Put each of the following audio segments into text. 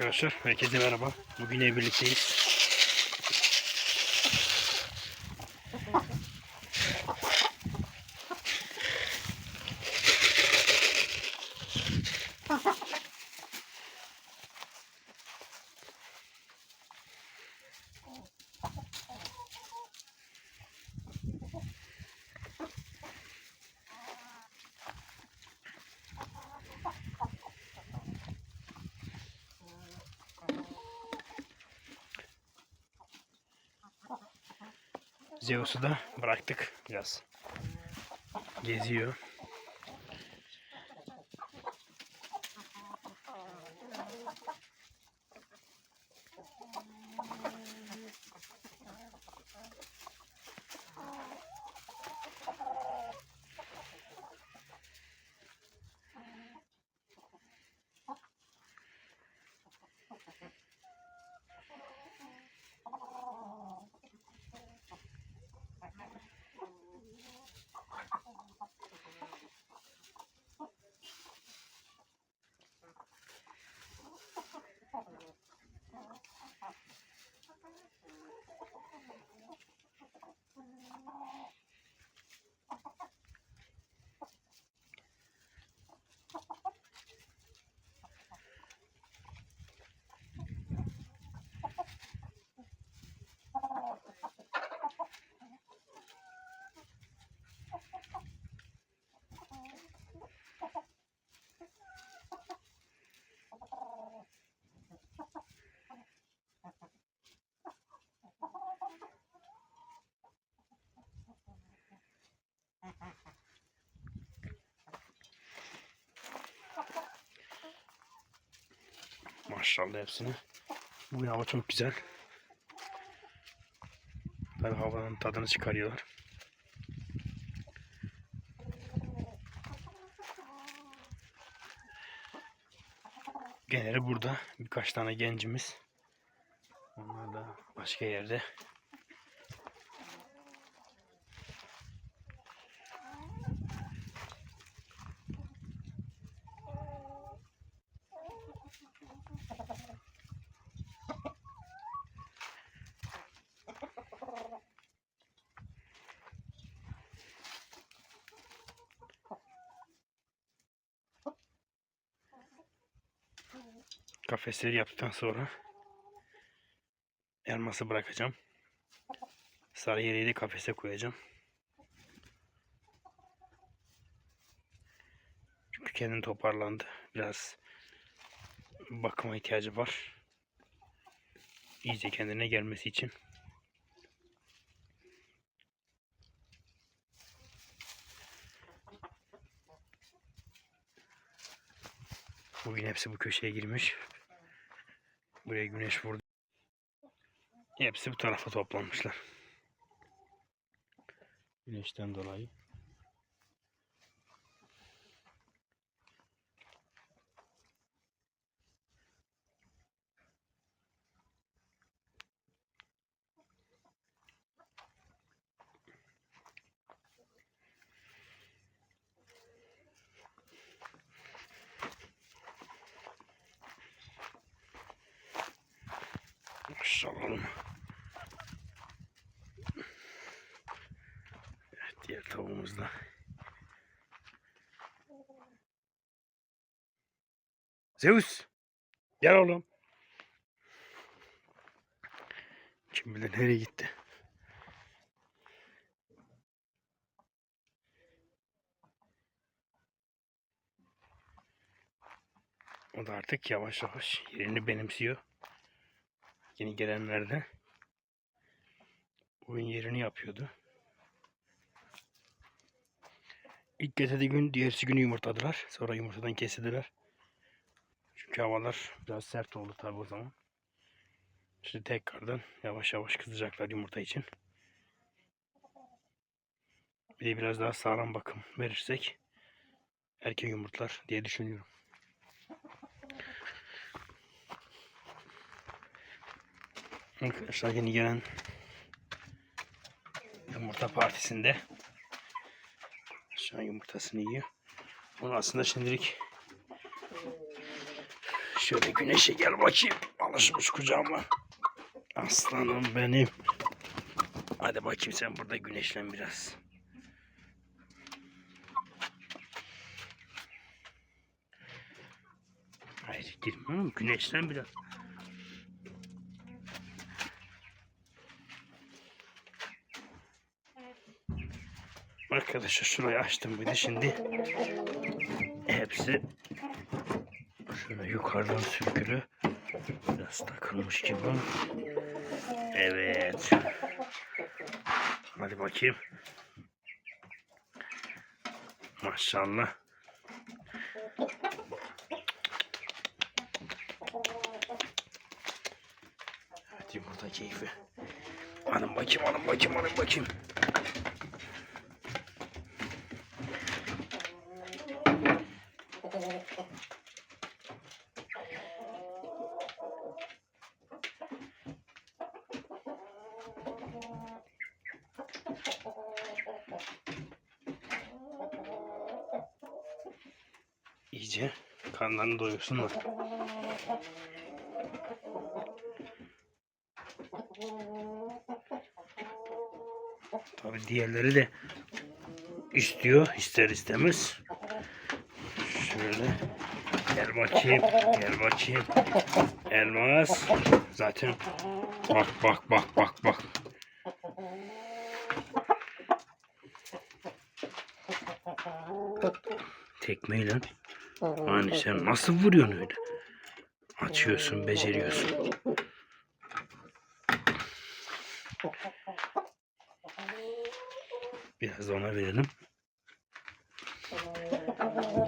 Arkadaşlar herkese merhaba. Bugün birlikteyiz. Zeus'u da bıraktık biraz. Geziyor. Maşallah hepsine. Bugün hava çok güzel. Tabii havanın tadını çıkarıyorlar. Geneli burada birkaç tane gencimiz. Onlar da başka yerde. Kafesleri yaptıktan sonra elması bırakacağım. Sarı yeleği de kafese koyacağım. Çünkü kendini toparlandı. Biraz bakıma ihtiyacı var. İyice kendine gelmesi için. Bugün hepsi bu köşeye girmiş. Buraya güneş vurdu. Hepsi bu tarafa toplanmışlar. Güneşten dolayı. Maşallah. Evet, diğer tavuğumuz da. Zeus. Gel oğlum. Kim bilir nereye gitti. O da artık yavaş yavaş yerini benimsiyor. Yeni gelenler de oyun yerini yapıyordu. İlk getirdiği gün diğersi günü yumurtladılar. Sonra yumurtadan kesildiler. Çünkü havalar biraz sert oldu tabi o zaman. Şimdi tekrardan yavaş yavaş kızacaklar yumurta için. Bir de biraz daha sağlam bakım verirsek erken yumurtlar diye düşünüyorum. Arkadaşlar yeni gelen yumurta partisinde şu an yumurtasını yiyor. Onu aslında şimdilik Şöyle güneşe gel bakayım. Alışmış kucağıma. Aslanım benim. Hadi bakayım sen burada güneşlen biraz. Hayır girme oğlum güneşlen biraz. Arkadaşlar şurayı açtım bir de şimdi hepsi şöyle yukarıdan sürgülü biraz takılmış gibi. Evet. Hadi bakayım. Maşallah. Hadi yumurta keyfi. Alın bakayım alın bakayım alın bakayım iyice karnlarını doyursunlar. Tabii diğerleri de istiyor ister istemez. Şöyle gel bakayım gel bakayım. Elmas zaten bak bak bak bak bak. Tekmeyle Hani sen nasıl vuruyorsun öyle? Açıyorsun, beceriyorsun. Biraz ona verelim.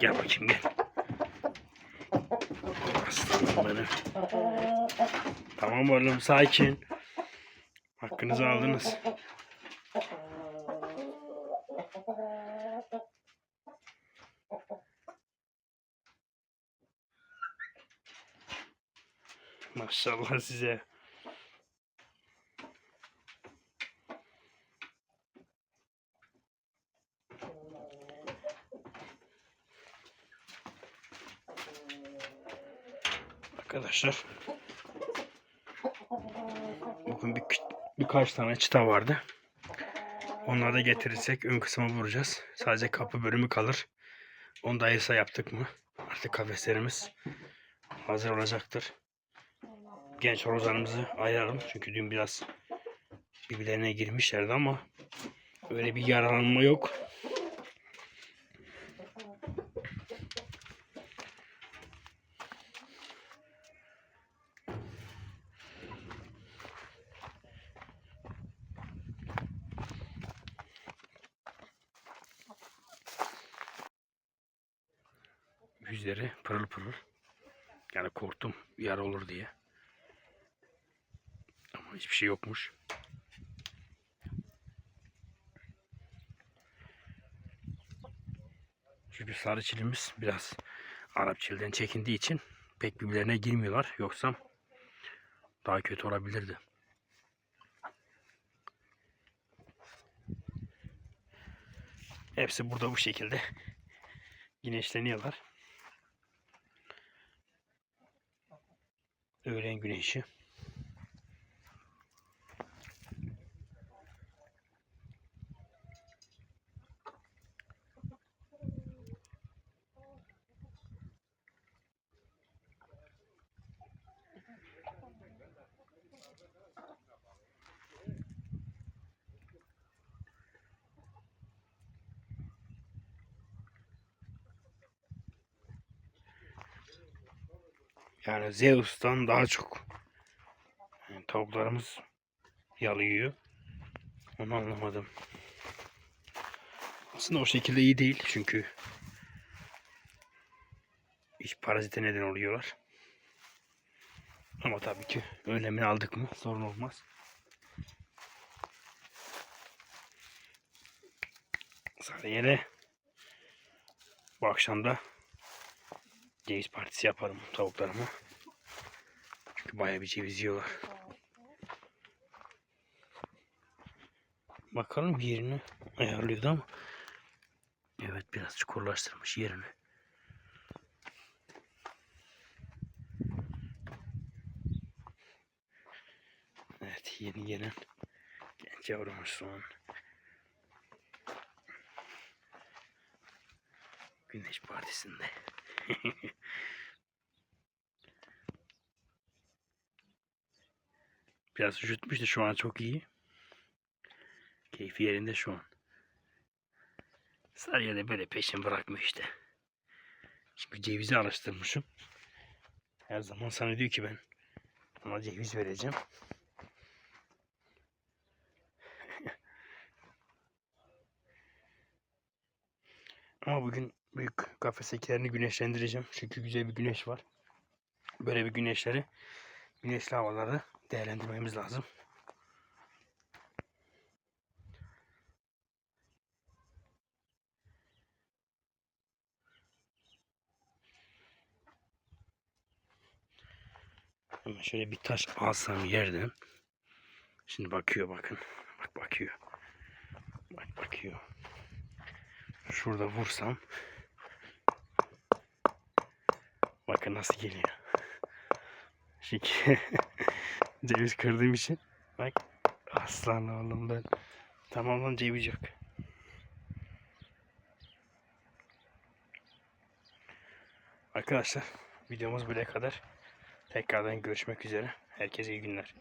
Gel bakayım gel. Aslanım benim. Tamam oğlum sakin. Hakkınızı aldınız. Maşallah size. Arkadaşlar bugün bir, birkaç tane çıta vardı. Onları da getirirsek ön kısmı vuracağız. Sadece kapı bölümü kalır. Onu da ayırsa yaptık mı? Artık kafeslerimiz hazır olacaktır genç horozlarımızı ayıralım. Çünkü dün biraz birbirlerine girmişlerdi ama öyle bir yaralanma yok. Yüzleri pırıl pırıl. Yani korktum yara olur diye. Ama hiçbir şey yokmuş. Çünkü sarı çilimiz biraz Arap çilden çekindiği için pek birbirlerine girmiyorlar. Yoksa daha kötü olabilirdi. Hepsi burada bu şekilde güneşleniyorlar. Öğlen güneşi. Yani Zeus'tan daha çok yani tavuklarımız yalıyor. Onu anlamadım. Aslında o şekilde iyi değil çünkü iş parazite neden oluyorlar. Ama tabii ki önlemini aldık mı sorun olmaz. Sadece bu akşam da ceviz partisi yaparım tavuklarıma. Çünkü baya bir ceviz yiyorlar. Bakalım yerini ayarlıyordu ama. Evet biraz çukurlaştırmış yerini. Evet yeni gelen genç yavrumuş soğan. Güneş Partisi'nde. Biraz üşütmüştü şu an çok iyi. Keyfi yerinde şu an. Sarıya da böyle peşin bırakmıyor işte. Çünkü cevizi alıştırmışım. Her zaman sana diyor ki ben ona ceviz vereceğim. Ama bugün büyük kafestekilerini güneşlendireceğim. Çünkü güzel bir güneş var. Böyle bir güneşleri, güneşli havaları değerlendirmemiz lazım. Hemen şöyle bir taş alsam yerden. Şimdi bakıyor bakın. Bak bakıyor. Bak bakıyor. Şurada vursam. Bakın nasıl geliyor. Çünkü ceviz kırdığım için. Bak aslan oğlum ben. Tamam lan ceviz yok. Arkadaşlar videomuz buraya kadar. Tekrardan görüşmek üzere. Herkese iyi günler.